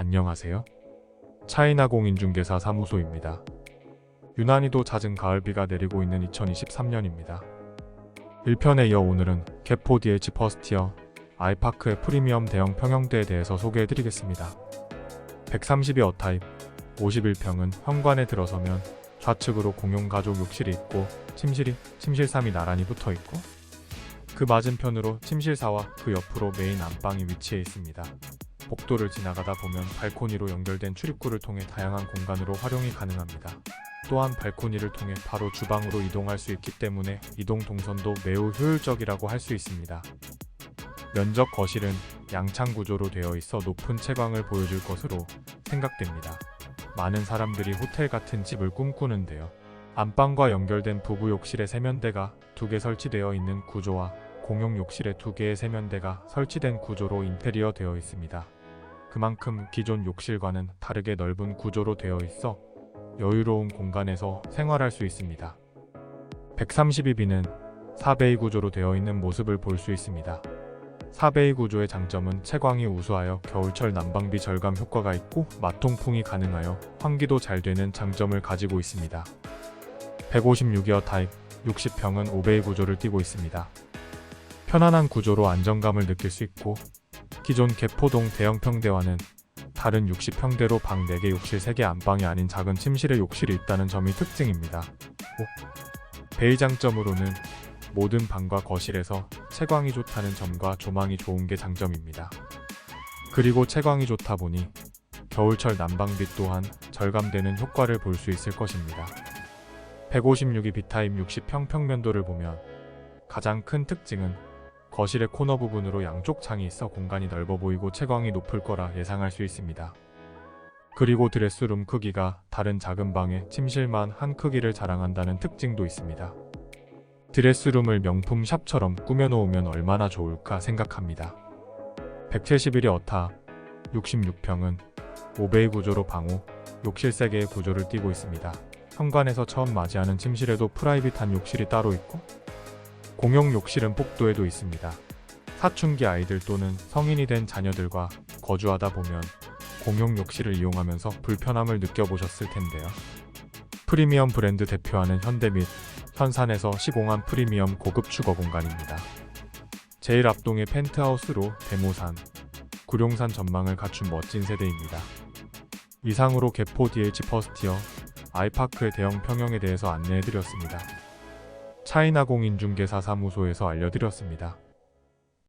안녕하세요. 차이나 공인중개사 사무소입니다. 유난히도 잦은 가을비가 내리고 있는 2023년입니다. 1편에 이어 오늘은 개포 DH 퍼스티어 아이파크의 프리미엄 대형 평형대에 대해서 소개해드리겠습니다. 132어 타입 51평은 현관에 들어서면 좌측으로 공용 가족 욕실이 있고 침실이 침실 3이 나란히 붙어 있고 그 맞은편으로 침실4와 그 옆으로 메인 안방이 위치해 있습니다. 복도를 지나가다 보면 발코니로 연결된 출입구를 통해 다양한 공간으로 활용이 가능합니다. 또한 발코니를 통해 바로 주방으로 이동할 수 있기 때문에 이동 동선도 매우 효율적이라고 할 수 있습니다. 면적 거실은 양창 구조로 되어 있어 높은 채광을 보여줄 것으로 생각됩니다. 많은 사람들이 호텔 같은 집을 꿈꾸는데요. 안방과 연결된 부부 욕실의 세면대가 두 개 설치되어 있는 구조와 공용 욕실에 두 개의 세면대가 설치된 구조로 인테리어 되어 있습니다. 그만큼 기존 욕실과는 다르게 넓은 구조로 되어 있어 여유로운 공간에서 생활할 수 있습니다. 132B는 4베이 구조로 되어 있는 모습을 볼 수 있습니다. 4베이 구조의 장점은 채광이 우수하여 겨울철 난방비 절감 효과가 있고 마통풍이 가능하여 환기도 잘 되는 장점을 가지고 있습니다. 156이어 타입 60평은 5베이 구조를 띠고 있습니다. 편안한 구조로 안정감을 느낄 수 있고 기존 개포동 대형 평대와는 다른 60평대로 방 4개 욕실 3개 안방이 아닌 작은 침실에 욕실이 있다는 점이 특징입니다. 오. 베이 장점으로는 모든 방과 거실에서 채광이 좋다는 점과 조망이 좋은 게 장점입니다. 그리고 채광이 좋다 보니 겨울철 난방비 또한 절감되는 효과를 볼 수 있을 것입니다. 156이 B타입 60평 평면도를 보면 가장 큰 특징은 거실의 코너 부분으로 양쪽 창이 있어 공간이 넓어 보이고 채광이 높을 거라 예상할 수 있습니다. 그리고 드레스룸 크기가 다른 작은 방의 침실만 한 크기를 자랑한다는 특징도 있습니다. 드레스룸을 명품 샵처럼 꾸며놓으면 얼마나 좋을까 생각합니다. 171의 어타 66평은 5베이 구조로 방호, 욕실 3개의 구조를 띠고 있습니다. 현관에서 처음 맞이하는 침실에도 프라이빗한 욕실이 따로 있고 공용 욕실은 복도에도 있습니다. 사춘기 아이들 또는 성인이 된 자녀들과 거주하다 보면 공용 욕실을 이용하면서 불편함을 느껴보셨을 텐데요. 프리미엄 브랜드 대표하는 현대 및 현산에서 시공한 프리미엄 고급 주거 공간입니다. 제일 앞동의 펜트하우스로 대모산, 구룡산 전망을 갖춘 멋진 세대입니다. 이상으로 개포 DH 퍼스티어 아이파크의 대형 평형에 대해서 안내해드렸습니다. 차이나 공인중개사 사무소에서 알려드렸습니다.